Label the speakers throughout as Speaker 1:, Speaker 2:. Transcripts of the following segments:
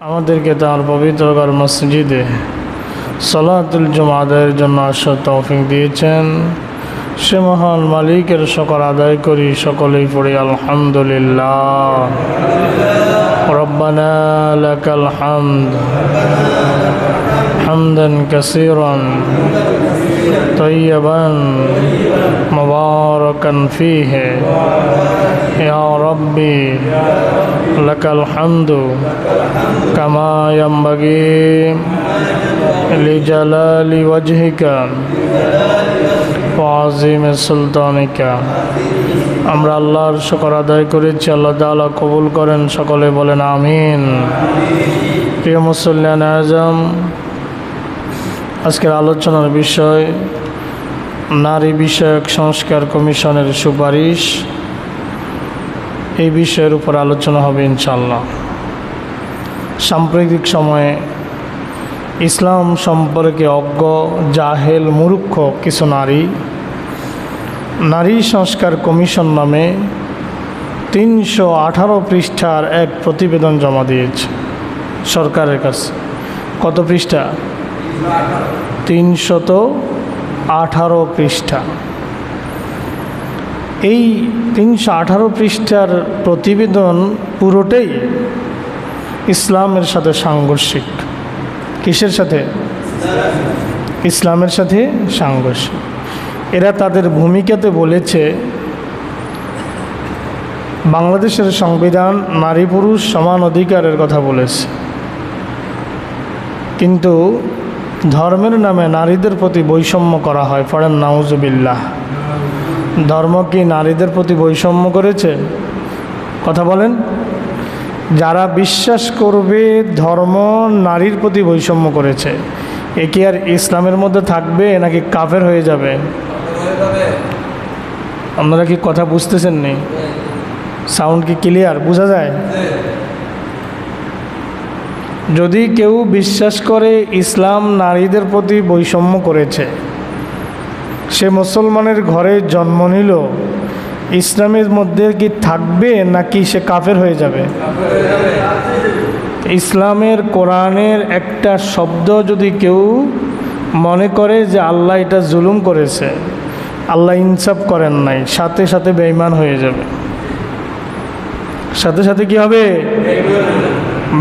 Speaker 1: আমাদেরকে তার পবিত্রকর মসজিদে সলাতুল জুমা জন্য আসার তৌফিক দিয়েছেন। সে মহান মালিকের শকর আদায় করি সকলেই পড়ি আলহামদুলিল্লাহ ربنا لك الحمد حمدا كثيرا طيبا مباركا فيه يا ربي لك الحمد كما ينبغي لجلال وجهك ওয়াজিম সুলতানিকা। আমরা আল্লাহর শকর আদায় করেছি, আল্লাহ তালা কবুল করেন, সকলে বলেন আমিন। প্রিয় মুসল্লান আজম, আজকের আলোচনার বিষয়, নারী বিষয়ক সংস্কার কমিশনের সুপারিশ। এই বিষয়ের উপর আলোচনা হবে ইনশাল্লাহ সাম্প্রতিক সময়ে ইসলাম সম্পর্কে অজ্ঞ, জাহেল, মূর্খ কিছু নারী নারী সংস্কার কমিশন নামে তিনশো আঠারো পৃষ্ঠার এক প্রতিবেদন জমা দিয়েছে সরকারের কাছে। কত পৃষ্ঠা? তিনশত আঠারো পৃষ্ঠা। এই তিনশো আঠারো পৃষ্ঠার প্রতিবেদন পুরোটাই ইসলামের সাথে সাংঘর্ষিক। কিসের সাথে? ইসলামের সাথে সাংঘর্ষিক। এরা তাদের ভূমিকাতে বলেছে, বাংলাদেশের সংবিধান নারী পুরুষ সমান অধিকারের কথা বলেছে। কিন্তু ধর্মের নামে নারীদের প্রতি বৈষম্য করা হয় ফরেন নাউজুবিল্লাহ। ধর্ম কি নারীদের প্রতি বৈষম্য করেছে? কথা বলেন। যারা বিশ্বাস করবে ধর্ম নারীর প্রতি বৈষম্য করেছে, এ কি আর ইসলামের মধ্যে থাকবে নাকি কাফের হয়ে যাবে? আপনারা কি কথা বুঝতেছেন নি? সাউন্ড কি ক্লিয়ার বোঝা যায়? যদি কেউ বিশ্বাস করে ইসলাম নারীদের প্রতি বৈষম্য করেছে, সে মুসলমানের ঘরে জন্ম নিল, ইসলামের মধ্যে কি থাকবে নাকি সে কাফের হয়ে যাবে? ইসলামের কোরআনের একটা শব্দ যদি কেউ মনে করে যে আল্লাহ এটা জুলুম করেছে আল্লাহ ইনসাফ করেন নাই, সাথে সাথে বেঈমান হয়ে যাবে। সাথে সাথে কি হবে?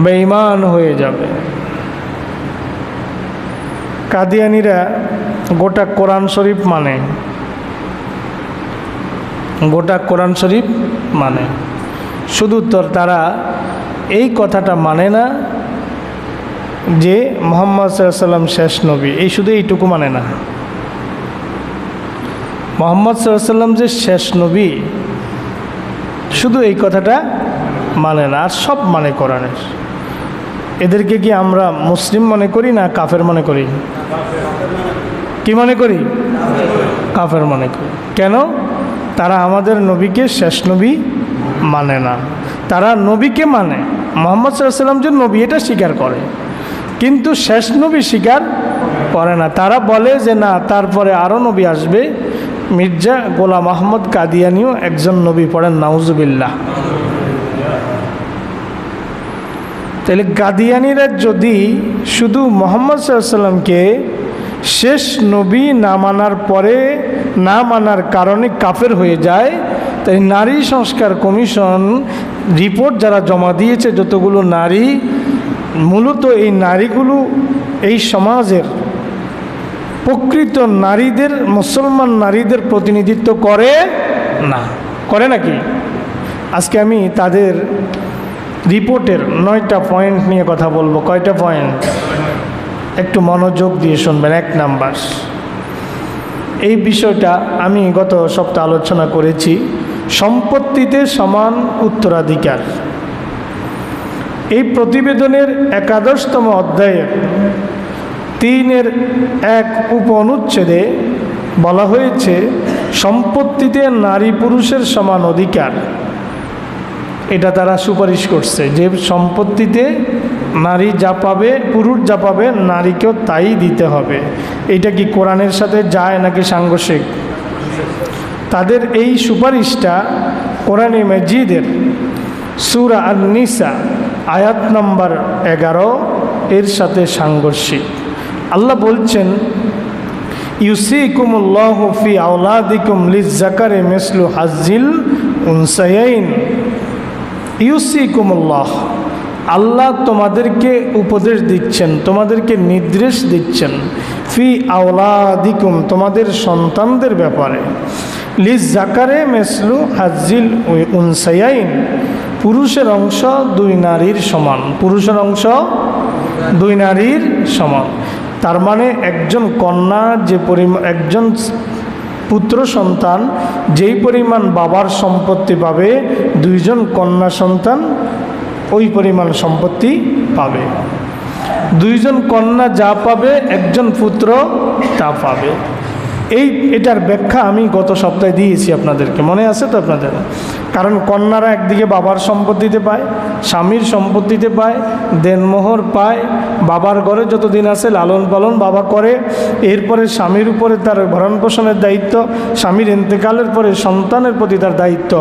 Speaker 1: বেঈমান হয়ে যাবে। কাদিয়ানিরা গোটা কোরআন শরীফ মানে। গোটা কোরআন শরীফ মানে। শুধু তোর তারা এই কথাটা মানে না যে মোহাম্মদ সাল্লাম শেষ নবী, এই শুধু এইটুকু মানে না। মোহাম্মদ সাল্লাম যে শেষ নবী, শুধু এই কথাটা মানে না, আর সব মানে কোরআনের। এদেরকে কি আমরা মুসলিম মনে করি না কাফের মনে করি? কি মনে করি? কাফের মনে করি। কেন? তারা আমাদের নবীকে শেষ নবী মানে না। তারা নবীকে মানে। মোহাম্মদ সাল্লাম যে নবী, এটা স্বীকার করে। কিন্তু শেষ নবী স্বীকার করে না। তারা বলে যে না, তারপরে আরও নবী আসবে। মির্জা গোলাম আহমদ কাদিয়ানিও একজন নবী পড়েন, নাউজুবিল্লাহ। তাহলে কাদিয়ানিরা যদি শুধু মোহাম্মদ সাল্লামকে শেষ নবী না মানার পরে, না মানার কারণে কাফের হয়ে যায় তাই নারী সংস্কার কমিশন রিপোর্ট যারা জমা দিয়েছে, যতগুলো নারী, মূলত এই নারীগুলো এই সমাজের প্রকৃত নারীদের, মুসলমান নারীদের প্রতিনিধিত্ব করে না। করে নাকি? আজকে আমি তাদের রিপোর্টের নয়টা পয়েন্ট নিয়ে কথা বলব। কয়টা পয়েন্ট? একটু মনোযোগ দিয়ে শুনবেন, এক নাম্বার। এই বিষয়টা আমি গত সপ্তাহ আলোচনা করেছি, সম্পত্তিতে সমান উত্তরাধিকার। এই প্রতিবেদনের একাদশতম অধ্যায়ের তিনের এক উপ অনুচ্ছেদে বলা হয়েছে, সম্পত্তিতে নারী পুরুষের সমান অধিকার। এটা তারা সুপারিশ করছে যে সম্পত্তিতে নারী যা পাবে, পুরুষ যা পাবে, নারীকেও তাই দিতে হবে। এটা কি কোরআনের সাথে যায় নাকি সাংঘর্ষিক? তাদের এই সুপারিশটা কোরআনে মজিদের সুরা আর নিসা আয়াত নম্বর এগারো, এর সাথে সাংঘর্ষিক। আল্লাহ বলছেন, ইউসিকুমুল্লাহ ফি আওলাদিকুম লিজাকারে মেসলু হাজিল উনসাইন ইউসিকুমুল্লাহ, আল্লাহ তোমাদেরকে উপদেশ দিচ্ছেন, তোমাদেরকে নির্দেশ দিচ্ছেন, ফি আওলাদিকুম তোমাদের সন্তানদের ব্যাপারে। লিজ জাকারে মেসলু হাজিল উনসাইন পুরুষের অংশ দুই নারীর সমান, পুরুষের অংশ দুই নারীর সমান। তার মানে একজন কন্যা যে পরিমাণ একজন পুত্র সন্তান, যেই পরিমাণ বাবার সম্পত্তি পাবে, দুইজন কন্যা সন্তান, ওই পরিমাণ সম্পত্তি পাবে। দুইজন কন্যা যা পাবে, একজন পুত্র তা পাবে। এই, এটার ব্যাখ্যা আমি গত সপ্তাহে দিয়েছি আপনাদেরকে। মনে আছে তো আপনাদের? কারণ কন্যারা একদিকে বাবার সম্পত্তিতে পায়, স্বামীর সম্পত্তিতে পায়, দেনমোহর পায় বাবার ঘরে যতদিন আছে লালন পালন বাবা করে, এরপরে স্বামীর উপরে তার ভরণ পোষণের দায়িত্ব, স্বামীর ইন্তেকালের পরে সন্তানের প্রতি তার দায়িত্ব,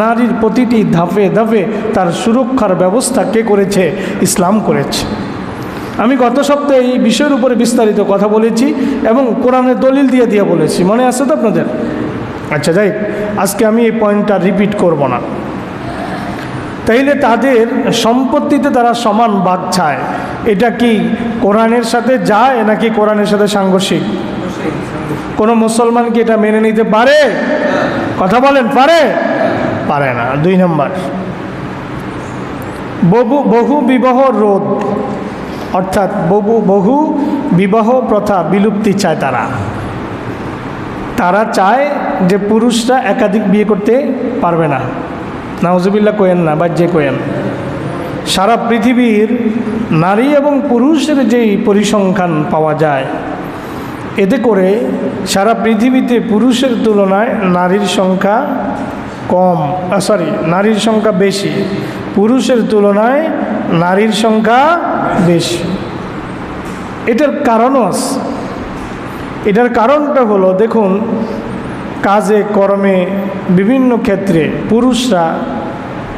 Speaker 1: নারীর প্রতিটি ধাপে ধাপে তার সুরক্ষার ব্যবস্থা কে করেছে? ইসলাম করেছে। আমি গত সপ্তাহে এই বিষয়ের উপরে বিস্তারিত কথা বলেছি এবং কোরআনের দলিল দিয়ে দিয়ে বলেছি। মনে আছে তো আপনাদের? আচ্ছা যাই আজকে আমি এই পয়েন্টটা রিপিট করব না। তাইলে তাদের সম্পত্তিতে তারা সমান বাদ চায়। এটা কি কোরআনের সাথে যায় নাকি কোরআনের সাথে সাংঘর্ষিক? কোনো মুসলমান কি এটা মেনে নিতে পারে? কথা বলেন, পারে? পারে না। দুই নম্বর, বহু বহু বিবাহ রোধ, অর্থাৎ বহু বহু বিবাহ প্রথা বিলুপ্তি চায় তারা। তারা চায় যে পুরুষরা একাধিক বিয়ে করতে পারবে না। নাউজুবিল্লা কোয়েন না বা যে কোয়েন সারা পৃথিবীর নারী এবং পুরুষের যেই পরিসংখ্যান পাওয়া যায়, এতে করে সারা পৃথিবীতে পুরুষের তুলনায় নারীর সংখ্যা কম সরি নারীর সংখ্যা বেশি। পুরুষের তুলনায় নারীর সংখ্যা বেশি। এটার কারণও আছে। এটার কারণটা হলো, দেখুন, কাজে, কর্মে বিভিন্ন ক্ষেত্রে পুরুষরা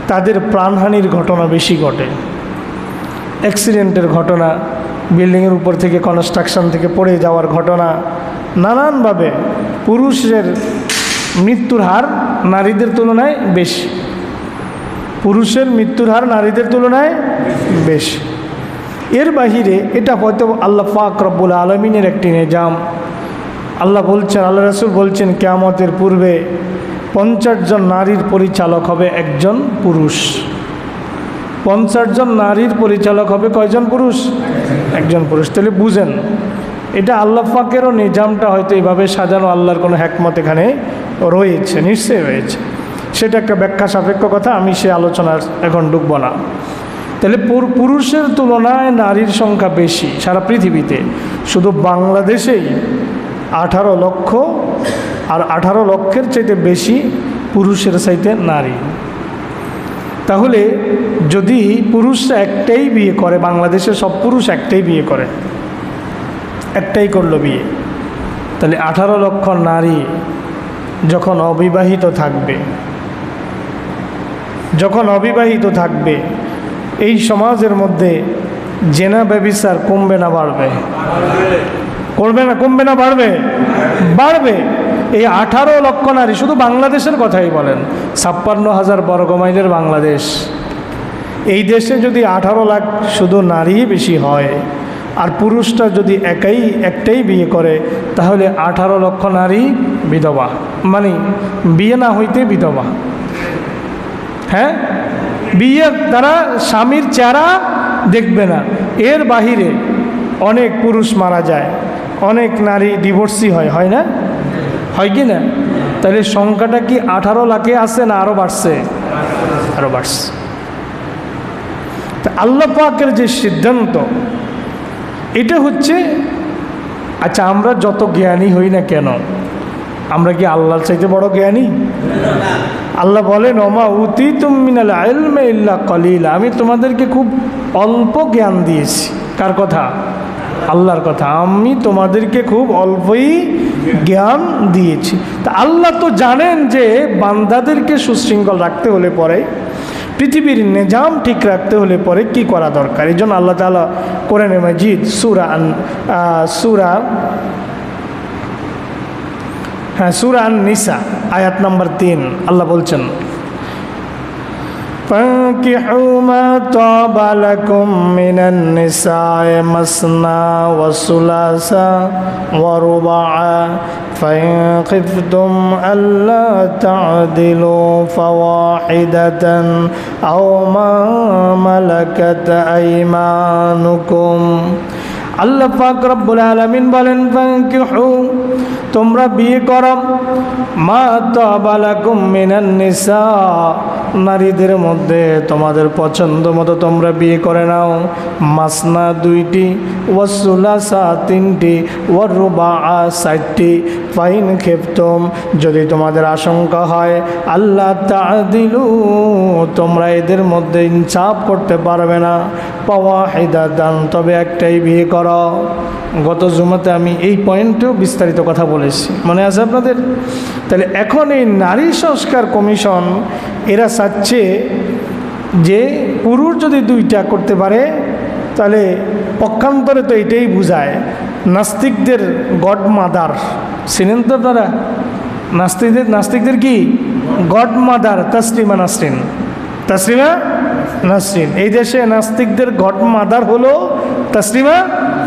Speaker 1: তাদের প্রাণহানির ঘটনা বেশি ঘটে। অ্যাক্সিডেন্টের ঘটনা, বিল্ডিংয়ের উপর থেকে কনস্ট্রাকশন থেকে পড়ে যাওয়ার ঘটনা, নানানভাবে পুরুষের মৃত্যুর হার নারীদের তুলনায় বেশি। পুরুষের মৃত্যুর হার নারীদের তুলনায় বেশি। এর বাহিরে এটা হয়তো আল্লাহ পাক রব্বুল আলমিনের একটি নিজাম। আল্লাহ বলছেন, আল্লাহ রসুল বলছেন, কেয়ামতের পূর্বে পঞ্চাশ জন নারীর পরিচালক হবে একজন পুরুষ। পঞ্চাশ জন নারীর পরিচালক হবে কয়জন পুরুষ? একজন পুরুষ। তাহলে বুঝেন, এটা আল্লাহ পাকেরও নিজামটা হয়তো এইভাবে সাজানো আল্লাহর কোনো হ্যাকমত এখানে রয়েছে, নিশ্চয়ই রয়েছে। সেটা একটা ব্যাখ্যা সাপেক্ষ কথা, আমি সে আলোচনার এখন ঢুকব না। তাহলে পুরুষের তুলনায় নারীর সংখ্যা বেশি সারা পৃথিবীতে। শুধু বাংলাদেশেই আঠারো লক্ষ আর আঠারো লক্ষের চাইতে বেশি পুরুষের চাইতে নারী। তাহলে যদি পুরুষরা একটাই বিয়ে করে, বাংলাদেশে সব পুরুষ একটাই বিয়ে করে, একটাই করল বিয়ে, তাহলে আঠারো লক্ষ নারী যখন অবিবাহিত থাকবে, যখন অবিবাহিত থাকবে, এই সমাজের মধ্যে জেনা ব্যবিচার কমবে না বাড়বে? করবে না, কমবে না, বাড়বে? বাড়বে। এই আঠারো লক্ষ নারী শুধু বাংলাদেশের কথাই বলেন। ছাপ্পান্ন হাজার বর্গমাইলের বাংলাদেশ। এই দেশে যদি আঠারো লাখ শুধু নারী বেশি হয়, আর পুরুষটা যদি একাই, একটাই বিয়ে করে, তাহলে আঠারো লক্ষ নারী বিধবা। মানে বিয়ে না হইতে বিধবা। হ্যাঁ? বিয়ে তারা স্বামীর চেহারা দেখবে না। এর বাহিরে অনেক পুরুষ মারা যায়। অনেক নারী ডিভোর্সি হয় হয় না? হয় কি না? তাহলে সংখ্যাটা কি আঠারো লাখে আছে না আরও বাড়ছে? আরও বাড়ছে। তা আল্লাহ পাকের যে সিদ্ধান্ত এটা হচ্ছে আচ্ছা আমরা যত জ্ঞানী হই না কেন আমরা কি আল্লাহর চাইতে বড় জ্ঞানী? আল্লাহ বলেন ওমা উতি তুমিনাল আলমে ইল্লা কলিলা। আমি তোমাদেরকে খুব অল্প জ্ঞান দিয়েছি। কার কথা? আল্লাহর কথা। আমি তোমাদেরকে খুব অল্পই জ্ঞান দিয়েছি। তা আল্লাহ তো জানেন যে বান্দাদেরকে সুশৃঙ্খল রাখতে হলে পরে পৃথিবীর নিজাম ঠিক রাখতে হলে পরে কি করা দরকার? এই জন্য আল্লাহ তালা কোরআনে মাজিদ সুরা আন- আহ, সুরা হ্যাঁ সুরা আন নিসা আয়াত নম্বর তিন আল্লাহ বলছেন فانكحوا ما طاب لكم من النساء مثنى وثلاث ورباع. فإن خفتم ألا تعدلوا فواحدة أو ما ملكت أيمانكم. আল্লাহ পাক রব্বুল আলামিন বলেন তোমরা বিয়ে করো। মা নিসা, নারীদের মধ্যে তোমাদের পছন্দ মতো তোমরা বিয়ে করে নাও। মাসনা দুইটি ওয়াসুলাসা তিনটি ওয়ারুবা ষাটটি ফাইন খেপতম, যদি তোমাদের আশঙ্কা হয় আল্লাহ তাদিলু তোমরা এদের মধ্যে ইনসাফ করতে পারবে না। পাওয়া হেদা দান তবে একটাই বিয়ে করো। গত জুমাতে আমি এই পয়েন্টেও বিস্তারিত কথা বলেছি। মনে আছে আপনাদের? তাহলে এখন এই নারী সংস্কার কমিশন এরা চাচ্ছে যে পুরুষ যদি দুইটা করতে পারে, তাহলে পক্ষান্তরে তো এটাই বোঝায়, নাস্তিকদের গড মাদার চিনেন তো আপনারা? নাস্তিকদের নাস্তিকদের কি? God mother Taslima Nasrin. তসলিমা নাসরিন। এই দেশে নাস্তিকদের গড মাদার হলো তসলিমা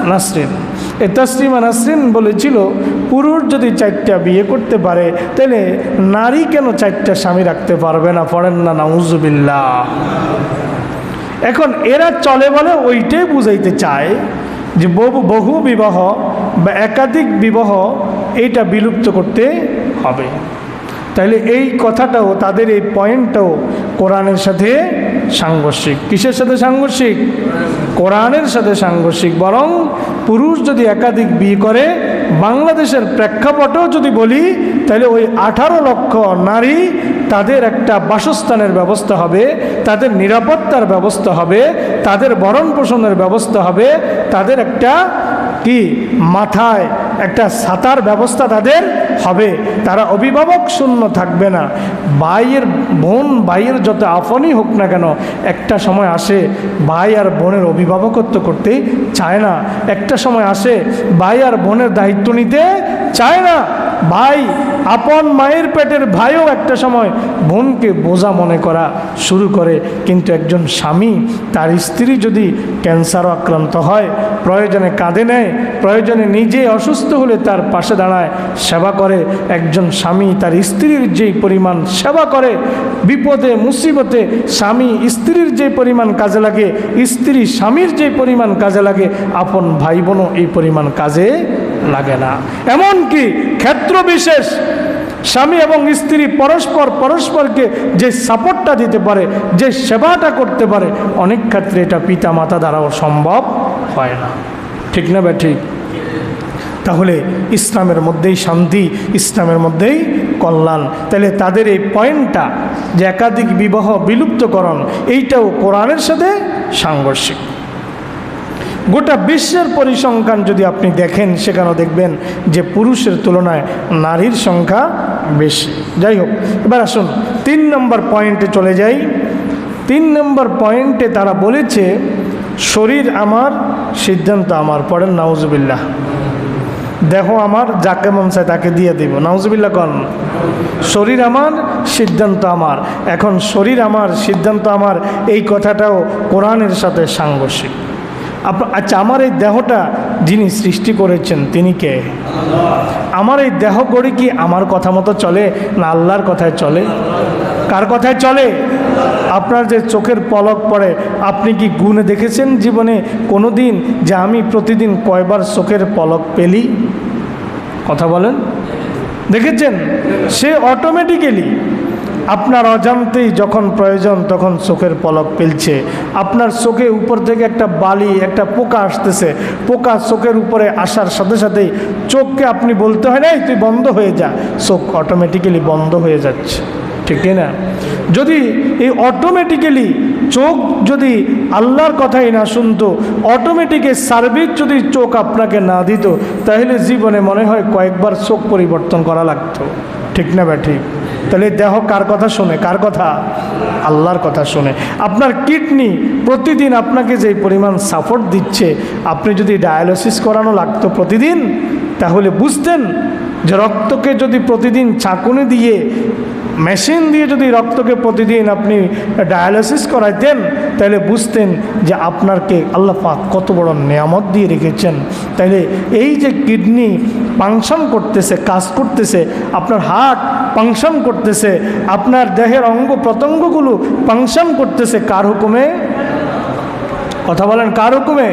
Speaker 1: নাসরিন। এই তসলিমা নাসরিন বলেছিল, পুরুষ যদি চারটা বিয়ে করতে পারে, তাহলে নারী কেন চারটা স্বামী রাখতে পারবে না? পড়েন না, নাউজুবিল্লাহ। এখন এরা চলে বলে ওইটাই বুঝাইতে চায় যে বহু বহু বিবাহ বা একাধিক বিবাহ এইটা বিলুপ্ত করতে হবে। তাইলে এই কথাটাও, তাদের এই পয়েন্টটাও কোরআনের সাথে সাংঘর্ষিক। কিসের সাথে সাংঘর্ষিক? কোরআনের সাথে সাংঘর্ষিক। বরং পুরুষ যদি একাধিক বিয়ে করে, বাংলাদেশের প্রেক্ষাপটও যদি বলি তাহলে ওই আঠারো লক্ষ নারী তাদের একটা বাসস্থানের ব্যবস্থা হবে, তাদের নিরাপত্তার ব্যবস্থা হবে, তাদের ভরণ পোষণের ব্যবস্থা হবে, তাদের একটা কি? মাথায় একটা সাতার ব্যবস্থা তাদের হবে। তারা অভিভাবক শূন্য থাকবে না। ভাইয়ের বোন, ভাইয়ের যত আপনই হোক না কেন, একটা সময় আসে ভাই আর বোনের অভিভাবকত্ব করতে চায় না। একটা সময় আসে ভাই আর বোনের দায়িত্ব নিতে চায় না। ভাই আপন মায়ের পেটের ভাইও একটা সময় বোনকে বোঝা মনে করা শুরু করে। কিন্তু একজন স্বামী, তার স্ত্রী যদি ক্যান্সারও আক্রান্ত হয়, প্রয়োজনে কাঁদে নেয়, প্রয়োজনে নিজে অসুস্থ হলে তার পাশে দাঁড়ায়, সেবা করে। একজন স্বামী, তার স্ত্রীর যেই পরিমাণ সেবা করে, বিপদে, মুসিবতে স্বামী স্ত্রীর যে পরিমাণ কাজে লাগে, স্ত্রী স্বামীর যে পরিমাণ কাজে লাগে, আপন ভাই বোনও এই পরিমাণ কাজে লাগে না। এমনকি ক্ষেত্র বিশেষ স্বামী এবং স্ত্রী পরস্পর পরস্পরকে যে সাপোর্টটা দিতে পারে, যে সেবাটা করতে পারে, অনেক ক্ষেত্রে এটা পিতা মাতা দ্বারাও সম্ভব হয় না। ঠিক না বা ঠিক? তাহলে ইসলামের মধ্যেই শান্তি, ইসলামের মধ্যেই কল্যাণ। তাহলে তাদের এই পয়েন্টটা যে একাধিক বিবাহ বিলুপ্তকরণ, এইটাও কোরআনের সাথে সাংঘর্ষিক। গোটা বিশ্বের পরিসংখ্যান যদি আপনি দেখেন, সেখানেও দেখবেন যে পুরুষের তুলনায় নারীর সংখ্যা বেশি। যাই হোক, এবার আসুন, তিন নম্বর পয়েন্টে চলে যাই। তিন নম্বর পয়েন্টে তারা বলেছে, শরীর আমার, সিদ্ধান্ত আমার। পড়েন, নাউজুবিল্লাহ। দেখো আমার, যাকে মন চায় তাকে দিয়ে দিব। নাউজুবিল্লাহ কন। শরীর আমার, সিদ্ধান্ত আমার। এখন, শরীর আমার, সিদ্ধান্ত আমার, এই কথাটাও কোরআনের সাথে সাংঘর্ষিক। আচ্ছা আমার এই দেহটা যিনি সৃষ্টি করেছেন, তিনি কে? আমার এই দেহ গড়ি কি আমার কথা মতো চলে না আল্লাহর কথায় চলে? কার কথায় চলে? আপনার যে চোখের পলক পড়ে, আপনি কি গুণে দেখেছেন জীবনে কোনো দিন যে আমি প্রতিদিন কয়বার চোখের পলক পেলি? কথা বলেন। দেখেছেন? সে অটোমেটিক্যালি আপনার অজান্তেই যখন প্রয়োজন তখন চোখের পলক পেলছে আপনার চোখে উপর থেকে একটা বালি, একটা পোকা আসতেছে। পোকা চোখের উপরে আসার সাথে সাথেই চোখকে আপনি বলতে হয় না তুই বন্ধ হয়ে যা। চোখ অটোমেটিক্যালি বন্ধ হয়ে যাচ্ছে। ঠিক না যদি এই অটোমেটিক্যালি চোখ যদি আল্লাহর কথাই না শুনতো অটোমেটিক সার্ভিস যদি চোখ আপনাকে না দিত, তাহলে জীবনে মনে হয় কয়েকবার চোখ পরিবর্তন করা লাগতো। ঠিক না ব্যা ঠিক। তাহলে দেহ কার কথা শোনে? কার কথা? আল্লাহর কথা শোনে। আপনার কিডনি প্রতিদিন আপনাকে যে পরিমাণ সাপোর্ট দিচ্ছে, আপনি যদি ডায়ালিসিস করানো লাগতো প্রতিদিন তাহলে বুঝতেন যে রক্তকে যদি প্রতিদিন চাকুনি দিয়ে, মেশিন দিয়ে যদি রক্তকে প্রতিদিন আপনি ডায়ালিসিস করাইতেন, তাহলে বুঝতেন যে আপনারকে আল্লাহ পাক কত বড় নিয়ামত দিয়ে রেখেছেন। তাইলে এই যে কিডনি পাংশন করতেছে, কাজ করতেছে, আপনার হার্ট পাংশন করতেছে, আপনার দেহের অঙ্গ প্রত্যঙ্গগুলো ফাংশন করতেছে, কার হুকুমে? কথা বলেন কার হুকুমে?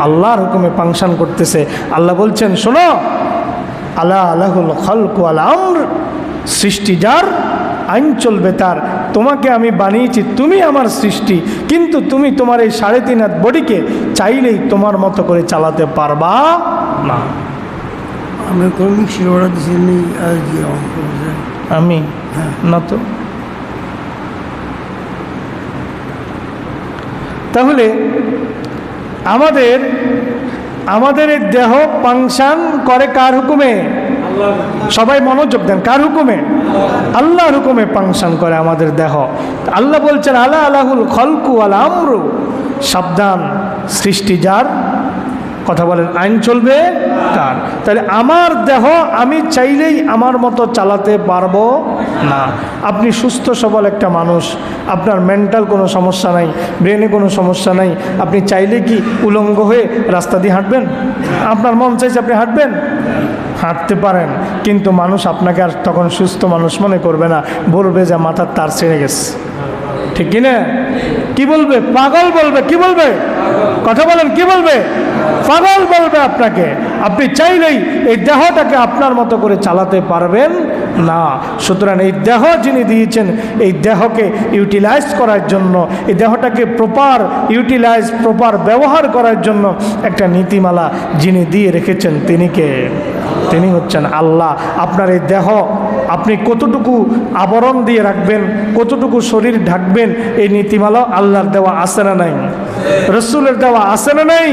Speaker 1: আল্লাহর হুকুমে ফাংশন করতেছে। আল্লাহ বলছেন শোনো আল্লাহ আল্লাহুল খলকু আল আমর সৃষ্টি যার আইন চলবে তার। তোমাকে আমি বানিয়েছি তুমি আমার সৃষ্টি কিন্তু তুমি তোমার এই সাড়ে তিন হাত বডিকে চাইলেই তোমার মতো করে চালাতে পারবা না।
Speaker 2: আমি।
Speaker 1: আমি? না তো? তাহলে আমাদের আমাদের এই দেহ পাংশান করে কার হুকুমে? সবাই মনোযোগ দেন, কার হুকুমে? আল্লাহর হুকুমে পাংশান করে আমাদের দেহ। আল্লাহ বলছেন আল্লাহ আলাহুল খলকু আলা আমরু। সাবধান, সৃষ্টি যার কথা বলেন, আইন চলবে তার তাহলে আমার দেহ আমি চাইলেই আমার মতো চালাতে পারব না। আপনি সুস্থ সবল একটা মানুষ, আপনার মেন্টাল কোনো সমস্যা নাই ব্রেনে কোনো সমস্যা নাই, আপনি চাইলে কি উলঙ্গ হয়ে রাস্তা দিয়ে হাঁটবেন? আপনার মন চাইছে আপনি হাঁটবেন? হাঁটতে পারেন, কিন্তু মানুষ আপনাকে আর তখন সুস্থ মানুষ মনে করবে না, বলবে যে মাথার তার ছেড়ে গেছে। ঠিক কিনা কি বলবে? পাগল বলবে, কি বলবে? কথা বলেন, কি বলবে? পাগল বলবে আপনাকে। আপনি চাইলেই এই দেহটাকে আপনার মতো করে চালাতে পারবেন না। সুতরাং এই দেহ যিনি দিয়েছেন, এই দেহকে ইউটিলাইজ করার জন্য, এই দেহটাকে প্রপার ইউটিলাইজ প্রপার ব্যবহার করার জন্য একটা নীতিমালা যিনি দিয়ে রেখেছেন তিনি কে? তিনি হচ্ছেন আল্লাহ। আপনার এই দেহ আপনি কতটুকু আবরণ দিয়ে রাখবেন, কতটুকু শরীর ঢাকবেন, এই নীতিমালা আল্লাহর দেওয়া আসে না নাই? রসুলের দেওয়া আছে না নাই?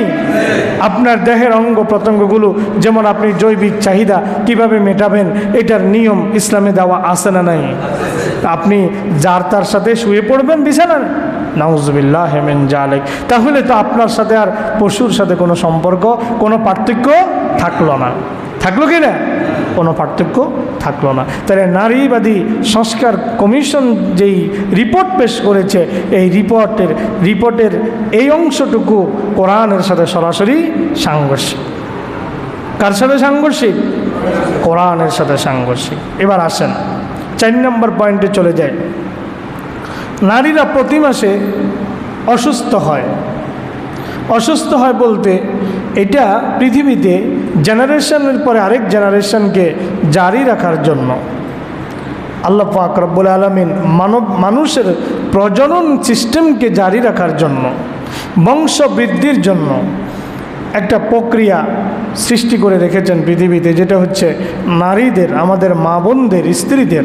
Speaker 1: আপনার দেহের অঙ্গ প্রত্যঙ্গগুলো যেমন আপনি জৈবিক চাহিদা কীভাবে মেটাবেন, এটার নিয়ম ইসলামে দেওয়া আছে না নাই? আপনি যার তার সাথে শুয়ে পড়বেন বিছানার? নাউজবিল্লাহ হেমেন জালেক তাহলে তো আপনার সাথে আর পশুর সাথে কোনো সম্পর্ক, কোনো পার্থক্য থাকল না। থাকল কি না? কোনো পার্থক্য থাকল না। তাহলে নারীবাদী সংস্কার কমিশন যেই রিপোর্ট পেশ করেছে, এই রিপোর্টের রিপোর্টের এই অংশটুকু কোরআনের সাথে সরাসরি সাংঘর্ষিক। কার সাথে সাংঘর্ষিক? কোরআনের সাথে সাংঘর্ষিক। এবার আসেন, চার নম্বর পয়েন্টে চলে যায় নারীরা প্রতি মাসে অসুস্থ হয়। অসুস্থ হয় বলতে এটা পৃথিবীতে জেনারেশনের পরে আরেক জেনারেশনকে জারি রাখার জন্য আল্লাহ পাক রব্বুল আলমিন মানব, মানুষের প্রজনন সিস্টেমকে জারি রাখার জন্য বংশ বৃদ্ধির জন্য একটা প্রক্রিয়া সৃষ্টি করে রেখেছেন পৃথিবীতে, যেটা হচ্ছে নারীদের, আমাদের মা বোনদের, স্ত্রীদের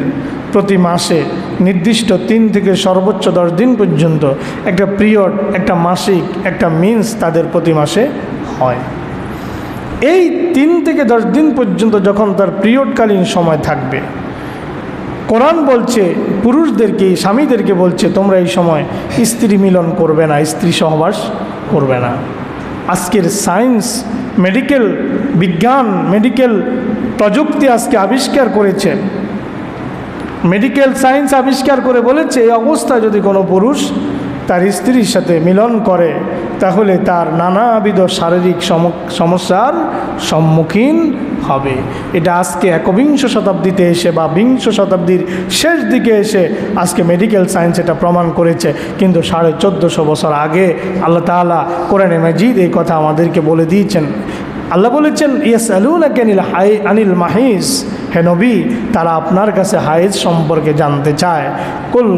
Speaker 1: প্রতি মাসে নির্দিষ্ট তিন থেকে সর্বোচ্চ দশ দিন পর্যন্ত একটা পিরিয়ড, একটা মাসিক, একটা মিন্স তাদের প্রতি মাসে হয়। এই তিন থেকে দশ দিন পর্যন্ত যখন তার পিরিয়ডকালীন সময় থাকবে, কোরআন বলছে, পুরুষদেরকে, স্বামীদেরকে বলছে, তোমরা এই সময় স্ত্রী মিলন করবে না, স্ত্রী সহবাস করবে না। আজকের সায়েন্স, মেডিকেল বিজ্ঞান, মেডিকেল প্রযুক্তি আজকে আবিষ্কার করেছে। মেডিকেল সায়েন্স আবিষ্কার করে বলেছে, এই অবস্থায় যদি কোনো পুরুষ তার স্ত্রীর সাথে মিলন করে, তাহলে তার নানাবিধ শারীরিক সম- সমস্যার সম্মুখীন হবে। এটা আজকে একবিংশ শতাব্দীতে এসে বা বিংশ শতাব্দীর শেষ দিকে এসে আজকে মেডিকেল সায়েন্স এটা প্রমাণ করেছে। কিন্তু সাড়ে চোদ্দোশো বছর আগে আল্লাহ তালা কোরআনে মাজিদ এই কথা আমাদেরকে বলে দিয়েছেন। আল্লাহ বলেছেন ইয়াস আলুন আনিল হাই, আনিল মাহিস হে নবী, তারা আপনার কাছে হায়েজ সম্পর্কে জানতে চায়। কুল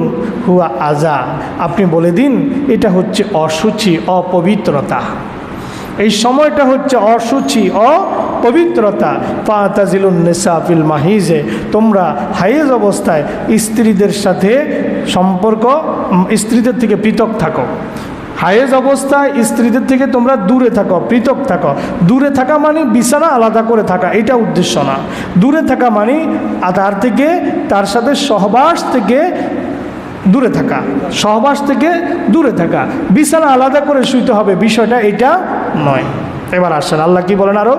Speaker 1: হুয়া আজা আপনি বলে দিন, এটা হচ্ছে অসুচি অপবিত্রতা। এই সময়টা হচ্ছে অসুচি অপবিত্রতা। ফাতাজিলুন নেসাফিল মাহিজে। তোমরা হায়েজ অবস্থায় স্ত্রীদের সাথে সম্পর্ক, স্ত্রীদের থেকে পৃথক থাকো। হায়েজ অবস্থায় স্ত্রীদের থেকে তোমরা দূরে থাকো, পৃথক থাকো। দূরে থাকা মানে বিছানা আলাদা করে থাকা, এটা উদ্দেশ্য না। দূরে থাকা মানে তার থেকে, তার সাথে সহবাস থেকে দূরে থাকা, সহবাস থেকে দূরে থাকা। বিছানা আলাদা করে শুইতে হবে, বিষয়টা এটা নয়। এবার আসেন, আল্লাহ কি বলেন আরও?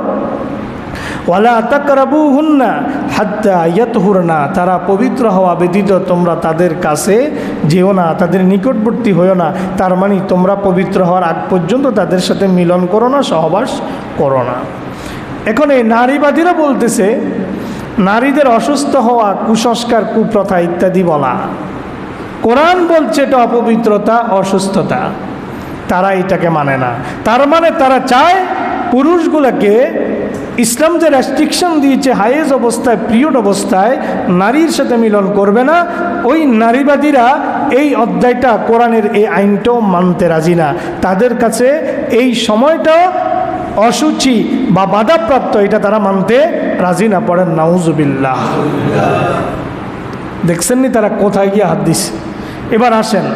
Speaker 1: ওয়ালা তাকরাবু হুন্না হাত্তা ইয়াতহুরনা, তারা পবিত্র হওয়া ব্যতীত তোমরা তাদের কাছে যেও না, তাদের নিকটবর্তী হয়েও না। তার মানে তোমরা পবিত্র হওয়ার আগ পর্যন্ত তাদের সাথে মিলন করো না, সহবাস করো না। এখন এই নারীবাদীরা বলতেছে, নারীদের অসুস্থ হওয়া, কুসংস্কার, কুপ্রথা ইত্যাদি বলা। কোরআন বলছে এটা অপবিত্রতা, অসুস্থতা। তারা এটাকে মানে না। তার মানে তারা চায় পুরুষগুলোকে ইসলাম যে রেস্ট্রিকশন দিয়েছে হাইয়েজ অবস্থায় পিরিয়ড অবস্থায়, নারীর সাথে মিলন করবে না, ওই নারীবাদীরা এই অধ্যায়টা, কোরআনের এই আইনটাও মানতে রাজি না। তাদের কাছে এই সময়টা অসুচি বা বাধাপ্রাপ্ত, এটা তারা মানতে রাজি না, পড়েন নাউজুবিল্লাহ। দেখছেননি তারা কোথায় গিয়ে হাত দিছে এবার আসেন,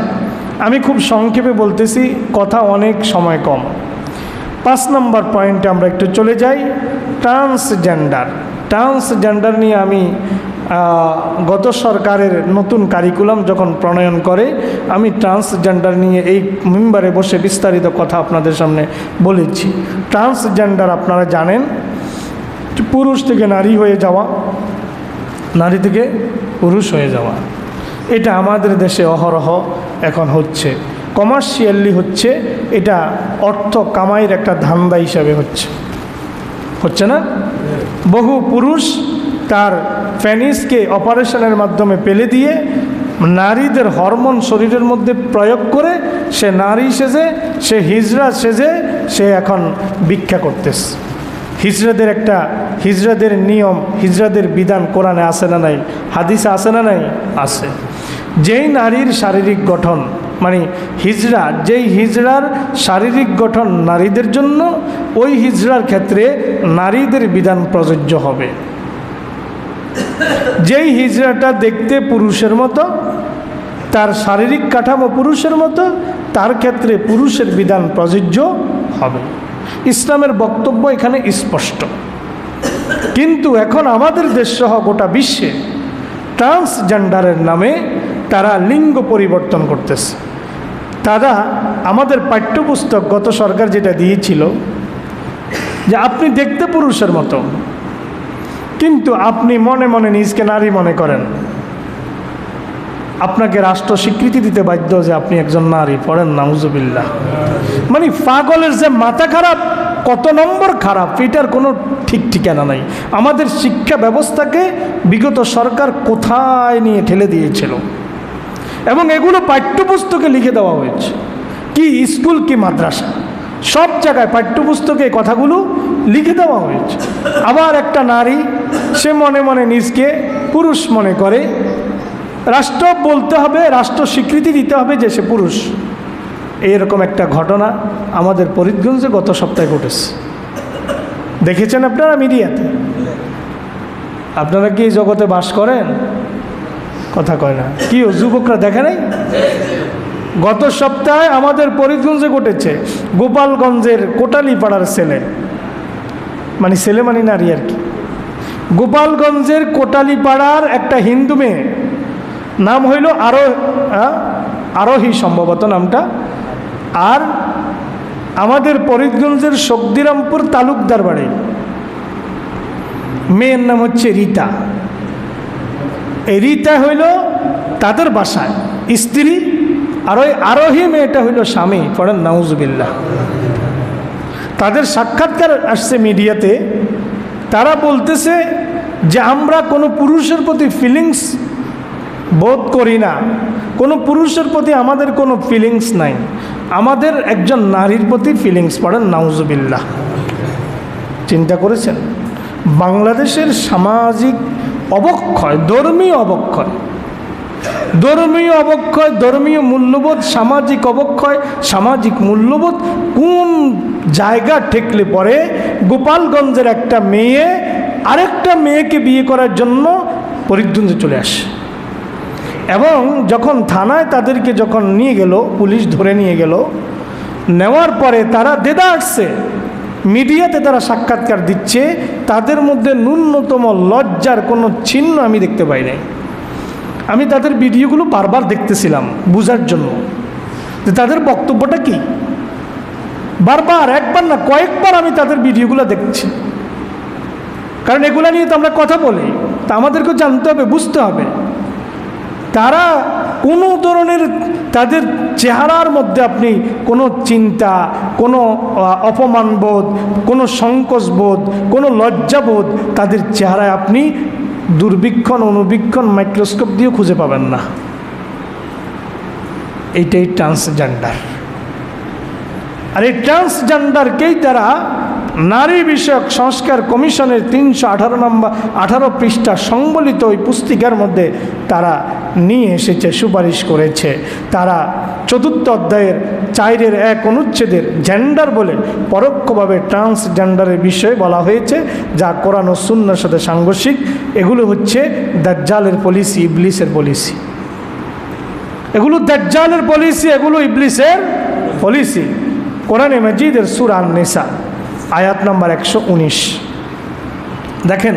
Speaker 1: আমি খুব সংক্ষেপে বলতেছি, কথা অনেক সময় কম। পাঁচ নম্বর পয়েন্টে আমরা একটু চলে যাই। ট্রান্সজেন্ডার। ট্রান্সজেন্ডার নিয়ে আমি গত সরকারের নতুন কারিকুলাম যখন প্রণয়ন করে, আমি ট্রান্সজেন্ডার নিয়ে এই মেম্বারে বসে বিস্তারিত কথা আপনাদের সামনে বলেছি। ট্রান্সজেন্ডার আপনারা জানেন, পুরুষ থেকে নারী হয়ে যাওয়া, নারী থেকে পুরুষ হয়ে যাওয়া। এটা আমাদের দেশে অহরহ এখন হচ্ছে। কমার্শিয়ালি হচ্ছে, এটা অর্থ কামাইয়ের একটা ধান্দা হিসাবে হচ্ছে। হচ্ছে না? বহু পুরুষ তার ফ্যানিসকে অপারেশনের মাধ্যমে পেলে দিয়ে নারীদের হরমোন শরীরের মধ্যে প্রয়োগ করে সে নারী সেজে, সে হিজড়া সেজে, সে এখন ভিক্ষা করতেছে। হিজড়াদের একটা হিজড়াদের নিয়ম হিজড়াদের বিধান কোরআনে আসে না নাই? হাদিসে আসে না নাই? আছে। যেই নারীর শারীরিক গঠন মানে হিজড়া যেই হিজড়ার শারীরিক গঠন নারীদের জন্য, ওই হিজড়ার ক্ষেত্রে নারীদের বিধান প্রযোজ্য হবে। যেই হিজড়াটা দেখতে পুরুষের মতো, তার শারীরিক কাঠামো পুরুষের মতো, তার ক্ষেত্রে পুরুষের বিধান প্রযোজ্য হবে। ইসলামের বক্তব্য এখানে স্পষ্ট। কিন্তু এখন আমাদের দেশসহ গোটা বিশ্বে ট্রান্সজেন্ডারের নামে তারা লিঙ্গ পরিবর্তন করতেছে। তারা আমাদের পাঠ্যপুস্তক গত সরকার যেটা দিয়েছিল, যে আপনি দেখতে পুরুষের মতো, কিন্তু আপনি মনে মনে নিজকে নারী মনে করেন। আপনাকে রাষ্ট্র স্বীকৃতি দিতে বাধ্য যে আপনি একজন নারী, পড়েন নাউজুবিল্লাহ মানে পাগলের যে মাথা খারাপ, কত নম্বর খারাপ, এটার কোনো ঠিক ঠিকানা নাই। আমাদের শিক্ষা ব্যবস্থাকে বিগত সরকার কোথায় নিয়ে ঠেলে দিয়েছিল? এবং এগুলো পাঠ্যপুস্তকে লিখে দেওয়া হয়েছে। কি স্কুল কি মাদ্রাসা? সব জায়গায় পাঠ্যপুস্তকে কথাগুলো লিখে দেওয়া হয়েছে। আবার একটা নারী, সে মনে মনে নিজকে পুরুষ মনে করে। রাষ্ট্র বলতে হবে, রাষ্ট্র স্বীকৃতি দিতে হবে যে সে পুরুষ। এইরকম একটা ঘটনা আমাদের ফরিদগঞ্জে গত সপ্তাহে ঘটেছে। দেখেছেন আপনারা মিডিয়াতে? আপনারা কি এই জগতে বাস করেন? কথা কয় না। কি যুবকরা দেখে নাই? গত সপ্তাহে আমাদের ফরিদগঞ্জে ঘটেছে, গোপালগঞ্জের কোটালীপাড়ার ছেলে। মানে ছেলে মানে নারী আর কি। গোপালগঞ্জের কোটালীপাড়ার একটা হিন্দু মেয়ে, নাম হইল আরও? আরোহী সম্ভবত নামটা। আর আমাদের ফরিদগঞ্জের শক্তিরামপুর তালুকদার বাড়ি। মেয়ের নাম হচ্ছে রীতা। এই রীতা হইল তাদের বাসায়, স্ত্রী আর ওই আরোহী মেয়েটা হইল স্বামী পড়েন নাউজবিল্লা তাদের সাক্ষাৎকার আসছে মিডিয়াতে, তারা বলতেছে যে আমরা কোনো পুরুষের প্রতি ফিলিংস বোধ করি না, কোনো পুরুষের প্রতি আমাদের কোনো ফিলিংস নাই, আমাদের একজন নারীর প্রতি ফিলিংস পড়েন নাউজবিল্লাহ। চিন্তা করেছেন? বাংলাদেশের সামাজিক অবক্ষয়, ধর্মীয় অবক্ষয়। ধর্মীয় অবক্ষয়, ধর্মীয় মূল্যবোধ, সামাজিক অবক্ষয়, সামাজিক মূল্যবোধ কোন জায়গা ঠেকলে পরে গোপালগঞ্জের একটা মেয়ে, আরেকটা মেয়েকে বিয়ে করার জন্য পরিদ্বন্দ্বে চলে আসে। এবং যখন থানায় তাদেরকে যখন নিয়ে গেল, পুলিশ ধরে নিয়ে গেল, নেওয়ার পরে তারা দেদা আসছে মিডিয়াতে তারা সাক্ষাৎকার দিচ্ছে তাদের মধ্যে ন্যূনতম লজ্জার কোনো চিহ্ন আমি দেখতে পাই নাই। আমি তাদের ভিডিওগুলো বারবার দেখতেছিলাম বোঝার জন্য। যে তাদের বক্তব্যটা কি? বারবার, একবার না, কয়েকবার আমি তাদের ভিডিওগুলো দেখছি। কারণ এগুলো নিয়ে তো আমরা কথা বলি। তা আমাদেরকে জানতে হবে, বুঝতে হবে। তারা কোনো ধরনের তাদের চেহারার মধ্যে আপনি কোনো চিন্তা, কোনো অপমানবোধ, কোনো সংকোচবোধ, কোনো লজ্জাবোধ তাদের চেহারায় আপনি দুর্বীক্ষণ, অনুবীক্ষণ, মাইক্রোস্কোপ দিয়েও খুঁজে পাবেন না। এইটাই ট্রান্সজেন্ডার। আর এই ট্রান্সজেন্ডারকেই তারা নারী বিষয়ক সংস্কার কমিশনের তিনশো আঠারো নম্বর আঠারো পৃষ্ঠা সংবলিত ওই পুস্তিকার মধ্যে তারা নিয়ে এসেছে, সুপারিশ করেছে। তারা চতুর্থ অধ্যায়ের চাইরের এক অনুচ্ছেদের জেন্ডার বলে পরোক্ষভাবে ট্রান্সজেন্ডারের বিষয়ে বলা হয়েছে, যা কোরআন ও শূন্যর সাথে সাংঘর্ষিক। এগুলো হচ্ছে দাজ্জালের পলিসি ইবলিসের পলিসি এগুলো দাজ্জালের পলিসি এগুলো ইবলিসের পলিসি কোরআনে মজিদের সুরান নেশা আয়াত নম্বর একশো উনিশ। দেখেন,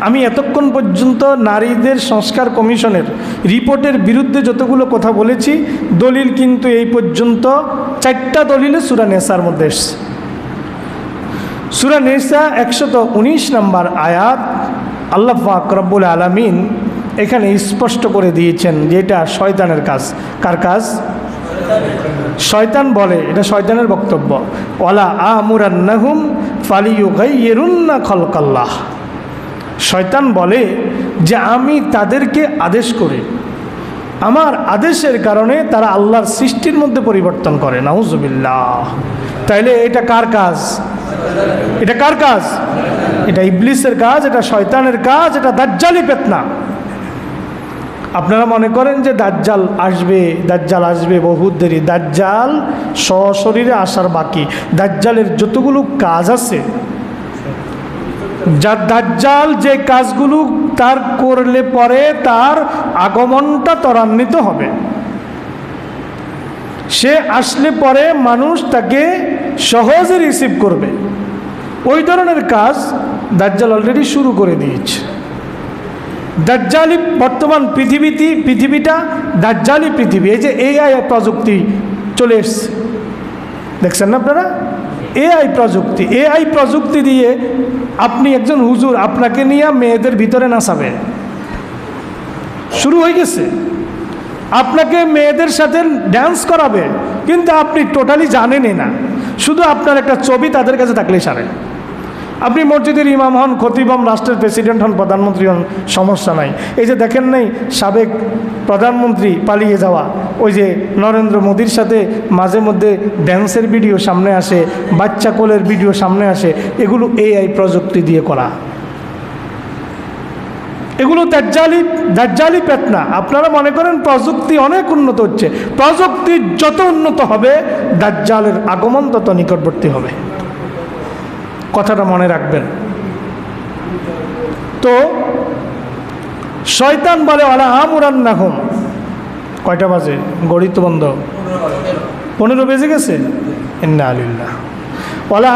Speaker 1: আমি এতক্ষণ পর্যন্ত নারীদের সংস্কার কমিশনের রিপোর্টের বিরুদ্ধে যতগুলো কথা বলেছি, দলিল কিন্তু এই পর্যন্ত চারটা দলিলে সুরা নেশার মধ্যে এসছে। সুরা নেশা একশত উনিশ নম্বর আয়াত আল্লাহ পাক রব্বুল আলমিন এখানে স্পষ্ট করে দিয়েছেন যে এটা শয়তানের কাজ। কার কাজ? শয়তান বলে, এটা শয়তানের বক্তব্য। ওলা আমুরান্নাহুম ফালিউ গাইয়েরুন্না খলকাল্লাহ। শয়তান বলে যে আমি তাদেরকে আদেশ করি। আমার আদেশের কারণে তারা আল্লাহর সৃষ্টির মধ্যে পরিবর্তন করে। নাউজুবিল্লাহ। তাইলে এটা কার কাজ? এটা কার কাজ? এটা ইবলিসের কাজ, এটা শয়তানের কাজ, এটা দাজ্জালি পেতনা আপনারা মনে করেন যে দাজ্জাল আসবে দাজ্জাল আসবে বহুত দেরি। দাজ্জাল সশরীরে আসার বাকি। দাজ্জালের যতগুলো কাজ আছে যা দাজ্জাল যে কাজগুলো তার করলে পরে তার আগমনটা ত্বরান্বিত হবে। সে আসলে পরে মানুষ তাকে সহজে রিসিভ করবে। ওই ধরনের কাজ দাজ্জাল অলরেডি শুরু করে দিয়েছে। দাজ্জালি বর্তমান পৃথিবীতে, পৃথিবীটা দাজ্জালি পৃথিবী। এই যে এআই প্রযুক্তি চলে এসছে। দেখছেন না আপনারা? এআই প্রযুক্তি এআই প্রযুক্তি দিয়ে আপনি একজন হুজুর, আপনাকে নিয়ে মেয়েদের ভিতরে নাচাবে। শুরু হয়ে গেছে। আপনাকে মেয়েদের সাথে ড্যান্স করাবে, কিন্তু আপনি টোটালি জানেনই না। শুধু আপনার একটা ছবি তাদের কাছে থাকলেই সারে। আপনি মসজিদের ইমাম হন, খতিব হন, রাষ্ট্রের প্রেসিডেন্ট হন, প্রধানমন্ত্রী হন, সমস্যা নাই। এই যে দেখেন নাই, সাবেক প্রধানমন্ত্রী পালিয়ে যাওয়া, ওই যে নরেন্দ্র মোদীর সাথে মাঝে মধ্যে ড্যান্সের ভিডিও সামনে আসে, বাচ্চা কোলের ভিডিও সামনে আসে, এগুলো এআই প্রযুক্তি দিয়ে করা। এগুলো দাজ্জালি দাজ্জালি পেতনা আপনারা মনে করেন প্রযুক্তি অনেক উন্নত হচ্ছে। প্রযুক্তি যত উন্নত হবে, দাজ্জালের আগমন তত নিকটবর্তী হবে। কথাটা মনে রাখবেন। তো, শয়তান বলে ওলা আমুরান নাহুম কয়টা বাজে? গড়িত বন্ধ। পনেরো বেজে গেছে? ইন্না আলিল্লাহ ওলা